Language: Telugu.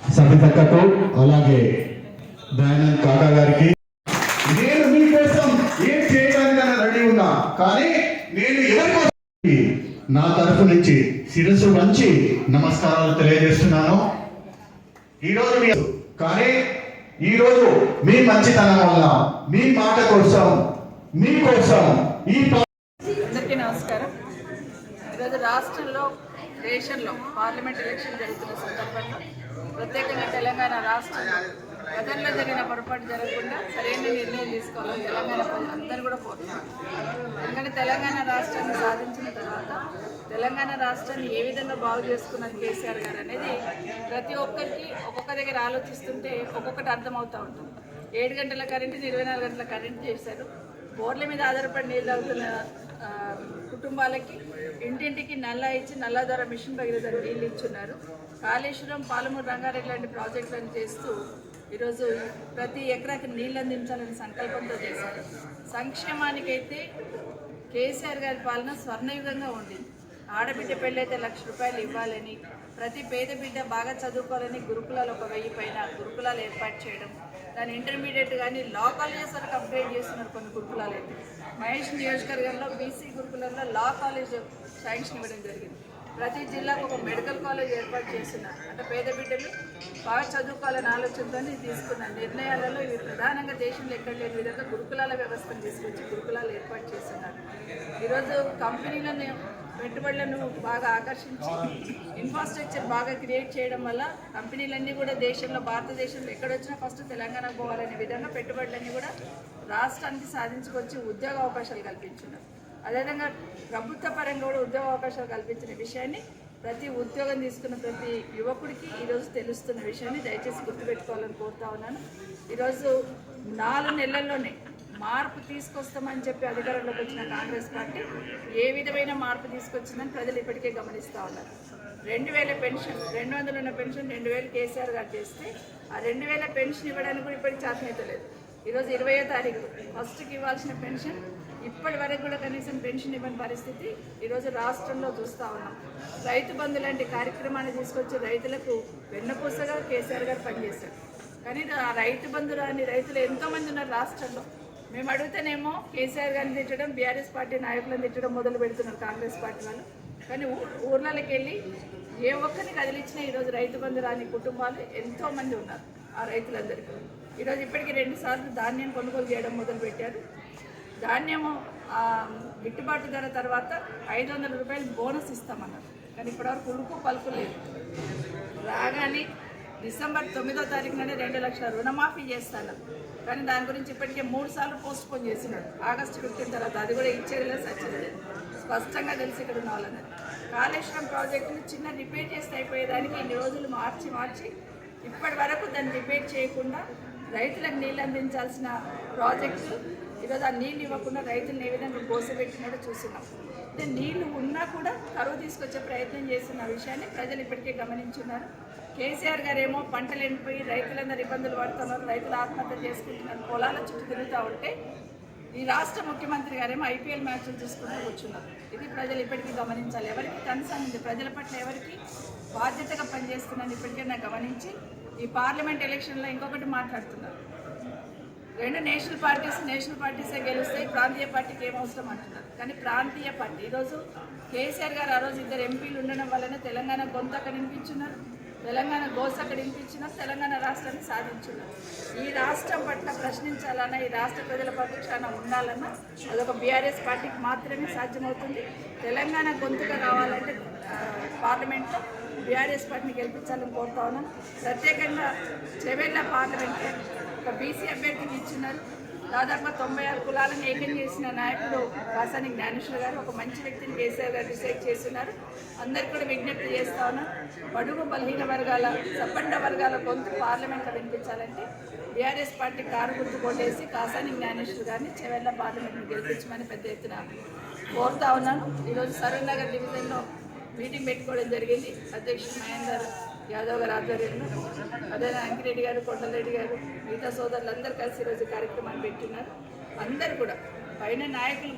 సబితక్కకు అలాగే దయానంద్ కాకా గారికి నేను మీకోసం ఏం చేయడానికైనా రెడీ ఉన్నా. కానీ నేను ఎవరి కోసం నా తరఫు నుంచి శిరస్సు వంచి నమస్కారాలు తెలియజేస్తున్నాను. ఈరోజు మీ కానీ ఈరోజు మీ మంచితనం వల్ల మీ మాట కోసం మీకోసం ఈ అందరికీ నమస్కారం. ఈరోజు రాష్ట్రంలో దేశంలో పార్లమెంట్ ఎలక్షన్ జరుగుతున్న సందర్భంలో ప్రత్యేకంగా తెలంగాణ రాష్ట్రంలో గతంలో జరిగిన పొరపాటు జరగకుండా సరైన నిర్ణయం తీసుకోవాలని తెలంగాణ అందరూ కూడా కోరుతున్నారు. ఎందుకంటే తెలంగాణ రాష్ట్రాన్ని సాధించిన తర్వాత తెలంగాణ రాష్ట్రాన్ని ఏ విధంగా బాగు చేసుకున్నారు కేసీఆర్ గారు అనేది ప్రతి ఒక్కరికి ఒక్కొక్క దగ్గర ఆలోచిస్తుంటే ఒక్కొక్కటి అర్థమవుతూ ఉంటుంది. ఏడు గంటల కరెంటు ఇరవై నాలుగు గంటల కరెంటు చేశారు. బోర్ల మీద ఆధారపడి నీళ్ళు తాగుతున్న కుటుంబాలకి ఇంటింటికి నల్ల ఇచ్చి నల్ల ద్వారా మిషన్ భగీరథ నీళ్ళు ఇచ్చున్నారు. కాళేశ్వరం పాలమూరు రంగారెడ్డి లాంటి ప్రాజెక్టులను చేస్తూ ఈరోజు ప్రతి ఎకరాకి నీళ్ళు అందించాలని సంకల్పంతో చేశారు. సంక్షేమానికైతే కేసీఆర్ గారి పాలన స్వర్ణయుగంగా ఉండింది. ఆడబిడ్డ పెళ్ళైతే లక్ష రూపాయలు ఇవ్వాలని ప్రతి పేద బిడ్డ బాగా చదువుకోవాలని గురుకులాలు ఒక వెయ్యి పైన గురుకులాలు ఏర్పాటు చేయడం దాని ఇంటర్మీడియట్ కానీ లా కాలేజెస్ వరకు అప్గ్రేడ్ చేస్తున్నారు కొన్ని గురుకులాలు అయితే. మహేష్ నియోజకవర్గంలో బీసీ గురుకులంలో లా కాలేజ్ శాంక్షన్ ఇవ్వడం జరిగింది. ప్రతి జిల్లాకు ఒక మెడికల్ కాలేజ్ ఏర్పాటు చేస్తున్నారు. అంటే పేద బిడ్డలు బాగా చదువుకోవాలని ఆలోచనతో తీసుకున్న నిర్ణయాలలో ఇవి ప్రధానంగా దేశంలో ఎక్కడ లేని విధంగా గురుకులాల వ్యవస్థను తీసుకొచ్చి గురుకులాలు ఏర్పాటు చేస్తున్నారు. ఈరోజు కంపెనీలను పెట్టుబడులను బాగా ఆకర్షించి ఇన్ఫ్రాస్ట్రక్చర్ బాగా క్రియేట్ చేయడం వల్ల కంపెనీలన్నీ కూడా దేశంలో భారతదేశంలో ఎక్కడొచ్చినా ఫస్ట్ తెలంగాణ పోవాలనే విధంగా పెట్టుబడులన్నీ కూడా రాష్ట్రానికి సాధించుకొచ్చి ఉద్యోగ అవకాశాలు కల్పించున్నారు. అదేవిధంగా ప్రభుత్వ పరంగా కూడా ఉద్యోగ అవకాశాలు కల్పించిన విషయాన్ని ప్రతి ఉద్యోగం తీసుకున్న ప్రతి యువకుడికి ఈరోజు తెలుస్తున్న విషయాన్ని దయచేసి గుర్తుపెట్టుకోవాలని కోరుతా ఉన్నాను. ఈరోజు నాలుగు నెలల్లోనే మార్పు తీసుకొస్తామని చెప్పి అధికారంలోకి వచ్చిన కాంగ్రెస్ పార్టీ ఏ విధమైన మార్పు తీసుకొచ్చిందని ప్రజలు ఇప్పటికే గమనిస్తూ ఉన్నారు. రెండు వేల పెన్షన్ రెండు వందలు ఉన్న పెన్షన్ రెండు వేలు కేసీఆర్ గారు చేస్తే ఆ రెండు వేల పెన్షన్ ఇవ్వడానికి కూడా ఇప్పటికి చేతనైతే లేదు. ఈరోజు ఇరవయో తారీఖు ఫస్ట్కి ఇవ్వాల్సిన పెన్షన్ ఇప్పటి వరకు కూడా కనీసం పెన్షన్ ఇవ్వని పరిస్థితి ఈరోజు రాష్ట్రంలో చూస్తూ ఉన్నాం. రైతు బంధు లాంటి కార్యక్రమాన్ని తీసుకొచ్చి రైతులకు వెన్నపూసగా కేసీఆర్ గారు పనిచేశారు. కానీ ఆ రైతు బంధు రాని రైతులు ఎంతోమంది ఉన్నారు రాష్ట్రంలో. మేము అడిగితేనేమో కేసీఆర్ గారిని తిట్టడం బీఆర్ఎస్ పార్టీ నాయకులను తిట్టడం మొదలు పెడుతున్నారు కాంగ్రెస్ పార్టీ వాళ్ళు. కానీ ఊ- ఊర్లలోకి వెళ్ళి ఏ ఒక్కరిని కదిలించినా ఈరోజు రైతు బంధు రాని కుటుంబాలు ఎంతోమంది ఉన్నారు ఆ రైతులందరికీ. ఈరోజు ఇప్పటికీ రెండు సార్లు ధాన్యం కొనుగోలు చేయడం మొదలుపెట్టారు ధాన్యము గిట్టుబాటు ధర తర్వాత ఐదు వందల రూపాయలు బోనస్ ఇస్తామన్నారు. కానీ ఇప్పటివరకు ఉలుకు పలుకు లేదు. రాగానే డిసెంబర్ తొమ్మిదో తారీఖు నుండి రెండు లక్షల రుణమాఫీ చేస్తాను. కానీ దాని గురించి ఇప్పటికే మూడు సార్లు పోస్ట్ పోన్ చేసినాడు. ఆగస్టు ఫిఫ్టీన్ తర్వాత అది కూడా ఇచ్చేది లేదు సచ్చేది స్పష్టంగా తెలిసి ఇక్కడ ఉన్న వాళ్ళని. కాళేశ్వరం ప్రాజెక్టుని చిన్న రిపేర్ చేస్తే అయిపోయేదానికి ఇన్ని రోజులు మార్చి మార్చి ఇప్పటి వరకు దాన్ని రిపేర్ చేయకుండా రైతులకు నీళ్ళు అందించాల్సిన ప్రాజెక్టు ఈరోజు ఆ నీళ్ళు ఇవ్వకుండా రైతులను ఏ విధంగా కోసపెట్టినాడో చూస్తున్నాం. లేకపోతే నీళ్ళు ఉన్నా కూడా కరువు తీసుకొచ్చే ప్రయత్నం చేస్తున్న విషయాన్ని ప్రజలు ఇప్పటికే గమనించున్నారు. కేసీఆర్ గారు ఏమో పంటలు ఎండిపోయి రైతులందరూ ఇబ్బందులు పడుతున్నారు రైతులు ఆత్మహత్య చేసుకుంటున్నారు పొలాల చుట్టూ తిరుగుతూ ఉంటే ఈ రాష్ట్ర ముఖ్యమంత్రి గారేమో ఐపీఎల్ మ్యాచ్లు చూసుకుంటూ కూర్చున్నారు. ఇది ప్రజలు ఇప్పటికీ గమనించాలి. ఎవరికి కన్సర్న్ ఉంది? ప్రజల పట్ల ఎవరికి బాధ్యతగా పనిచేస్తున్నారని నాకు గమనించి ఈ పార్లమెంట్ ఎలక్షన్లో ఇంకొకటి మాట్లాడుతున్నారు. రెండు నేషనల్ పార్టీస్ నేషనల్ పార్టీసే గెలుస్తాయి ప్రాంతీయ పార్టీకి ఏం అవసరం అంటున్నారు? కానీ ప్రాంతీయ పార్టీ ఈరోజు కేసీఆర్ గారు ఆ రోజు ఇద్దరు ఎంపీలు ఉండడం వల్లనే తెలంగాణ గొంతు అక్కడ వినిపించున్నారు. తెలంగాణ గోస్ అక్కడ వినిపించిన తెలంగాణ రాష్ట్రాన్ని సాధించున్నారు. ఈ రాష్ట్రం పట్ల ప్రశ్నించాలన్నా ఈ రాష్ట్ర ప్రజల పక్షాన ఉండాలన్నా అదొక బీఆర్ఎస్ పార్టీకి మాత్రమే సాధ్యమవుతుంది. తెలంగాణ గొంతుగా రావాలంటే పార్లమెంట్లో బీఆర్ఎస్ పార్టీని గెలిపించాలని కోరుతా ఉన్నాను ప్రత్యేకంగా చెవెళ్ళ పార్లమెంట్ ఒక బీసీ అభ్యర్థిని ఇచ్చినారు. దాదాపుగా తొంభై ఆరు కులాలను ఏకం చేసిన నాయకుడు కాసాని జ్ఞానేశ్వర గారు ఒక మంచి వ్యక్తిని కేసీఆర్ గారు డిసైడ్ చేస్తున్నారు. అందరికీ కూడా విజ్ఞప్తి చేస్తా ఉన్నాం బడుగు బలహీన వర్గాల సబ్బండ వర్గాల గొంతు పార్లమెంట్లో వినిపించాలంటే బీఆర్ఎస్ పార్టీ కారు గుర్తు కొట్టేసి కాసాని జ్ఞానేశ్వర్ గారిని చెవెళ్ళ పార్లమెంట్ని గెలిపించమని పెద్ద ఎత్తున కోరుతా ఉన్నాను. ఈరోజు సరూర్ నగర్ డివిజన్లో మీటింగ్ పెట్టుకోవడం జరిగింది. అధ్యక్షుడు మహేందర్ యాదవ్ గారు ఆధ్వర్యంలో. అదే అంకిరెడ్డి గారు కొండలరెడ్డి గారు మిగతా సోదరులందరూ కలిసి ఈరోజు కార్యక్రమాన్ని పెట్టినారు అందరు కూడా. పైన నాయకులు